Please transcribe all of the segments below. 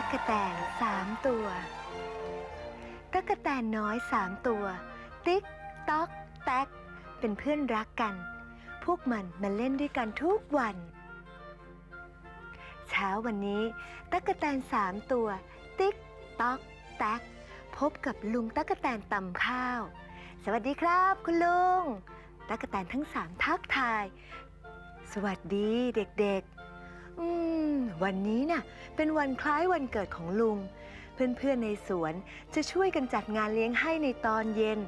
ตั๊กแตนสามตัว ตั๊กแตนน้อยสามตัว ติ๊กต๊อกแต๊ก เป็นเพื่อนรักกัน พวกมันมาเล่นด้วยกันทุกวัน เช้าวันนี้ ตั๊กแตนสามตัว ติ๊กต๊อกแต๊ก พบกับลุงตั๊กแตนตำข้าว สวัสดีครับ คุณลุง ตั๊กแตนทั้งสามทักทาย สวัสดีเด็กๆ อืม วันนี้น่ะ เป็นวันคล้ายวันเกิดของลุง เพื่อนๆในสวนจะช่วยกันจัดงานเลี้ยงให้ในตอนเย็น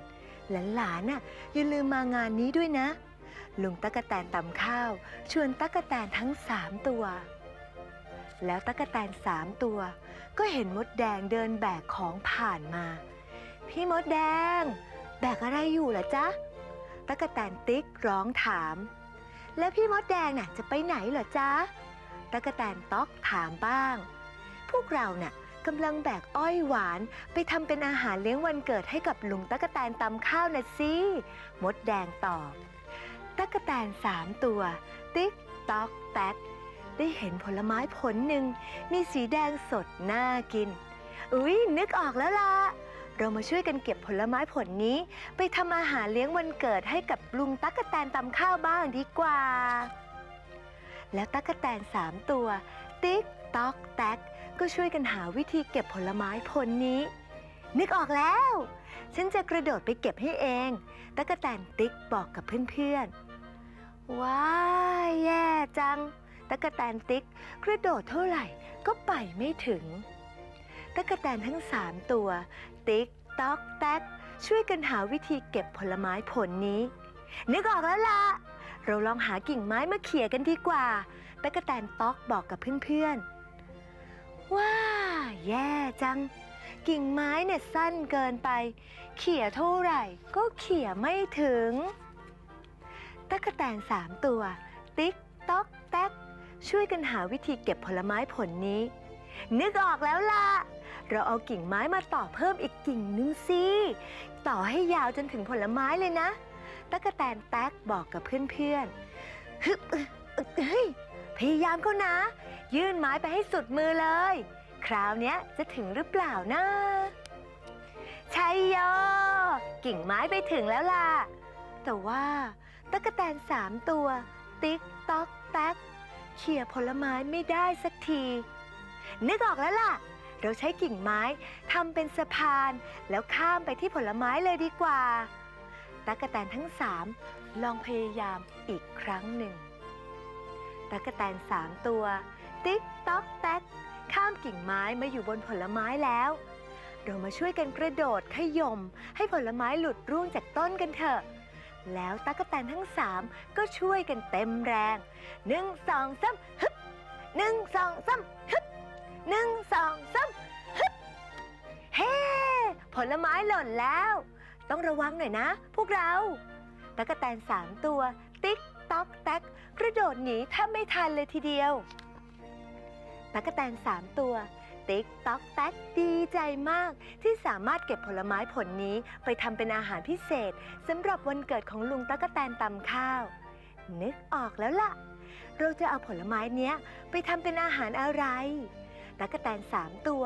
หลานๆน่ะอย่าลืมมางานนี้ด้วยนะ ลุงตั๊กแตนตำข้าว ชวนตั๊กแตนทั้งสามตัว แล้วตั๊กแตนสามตัว ก็เห็นมดแดงเดินแบกของผ่านมา พี่มดแดง แบกอะไรอยู่ล่ะจ๊ะตั๊กแตนติ๊กร้องถาม แล้วพี่มดแดงน่ะจะไปไหนเหรอจ๊ะ ตั๊กแตนต๊อกถามบ้าง พวกเราเน่ะกำลังแบกอ้อยหวานไปทำเป็นอาหารเลี้ยงวันเกิดให้กับลุงตั๊กแตนตำข้าวน่ะสิมดแดงตอบตั๊กแตนสามตัว ติ๊กต๊อกแต๊กได้เห็นผลไม้ผลหนึ่ง มีสีแดงสดน่ากิน อุ๊ย นึกออกแล้วล่ะ เรามาช่วยกันเก็บผลไม้ผลนี้ ไปทำอาหารเลี้ยงวันเกิดให้กับลุงตั๊กแตนตำข้าวบ้างดีกว่า แล้วตั๊กแตนสามตัว ติ๊กต๊อกแต๊กก็ช่วยกันหาวิธีเก็บผลไม้ผลนี้ นึกออกแล้ว ฉันจะกระโดดไปเก็บให้เอง ตั๊กแตนติ๊กบอกกับเพื่อนๆ ว้าแย่จัง ตั๊กแตนติ๊กกระโดดเท่าไหร่ก็ไปไม่ถึง ตั๊กแตนทั้งสามตัว ติ๊กต๊อกแต๊กช่วยกันหาวิธีเก็บผลไม้ผลนี้ นึกออกแล้วล่ะ เราลองหากิ่งไม้มาเขี่ยกันดีกว่าตั๊กแตนต๊อกบอกกับเพื่อนๆ ว้า แย่จัง กิ่งไม้เนี่ยสั้นเกินไป เขี่ยเท่าไหร่ก็เขี่ยไม่ถึงตั๊กแตนสามตัว ติ๊กต๊อกแต๊กช่วยกันหาวิธีเก็บผลไม้ผลนี้ นึกออกแล้วล่ะ เราเอากิ่งไม้มาต่อเพิ่มอีกกิ่งนึงสิ ต่อให้ยาวจนถึงผลไม้เลยนะ ตั๊กแตนแต๊กบอกกับเพื่อนๆฮึบอึอึเฮ้ยพยายามเขานะ ยื่นไม้ไปให้สุดมือเลย คราวนี้จะถึงหรือเปล่านะชัยโยกิ่งไม้ไปถึงแล้วล่ะ แต่ว่าตั๊กแตนสามตัว ติ๊กต๊อกแต๊กเขี่ยผลไม้ไม่ได้สักที นึกออกแล้วล่ะ เราใช้กิ่งไม้ทำเป็นสะพาน แล้วข้ามไปที่ผลไม้เลยดีกว่า ตั๊กแตนทั้งสามลองพยายามอีกครั้งหนึ่ง ตั๊กแตนสามตัว ติ๊กต๊อกแต๊ก ข้ามกิ่งไม้มาอยู่บนผลไม้แล้ว เรามาช่วยกันกระโดดขย่มให้ผลไม้หลุดร่วงจากต้นกันเถอะ แล้วตั๊กแตนทั้งสามก็ช่วยกันเต็มแรงหนึ่งสองสามฮึบหนึ่งสองสามฮึบหนึ่งสองสามฮึบเฮ้ผลไม้หล่นแล้ว ต้องระวังหน่อยนะ พวกเราตั๊กแตนสามตัว ติ๊กต๊อกแต๊กกระโดดหนีแทบไม่ทันเลยทีเดียวตั๊กแตนสามตัว ติ๊กต๊อกแต๊กดีใจมาก ที่สามารถเก็บผลไม้ผลนี้ไปทำเป็นอาหารพิเศษสำหรับวันเกิดของลุงตั๊กแตนตำข้าว นึกออกแล้วล่ะ เราจะเอาผลไม้เนี้ยไปทำเป็นอาหารอะไรตั๊กแตนสามตัว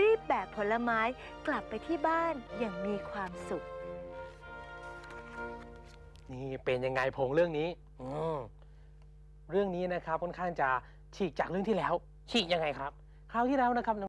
รีบแบกผลไม้กลับไปที่บ้านอย่างมีความสุข นี่เป็นยังไงพงเรื่องนี้อืมเรื่องนี้นะครับค่อนข้างจะฉีกจากเรื่องที่แล้ว ฉีกยังไงครับ คราวที่แล้วนะครับ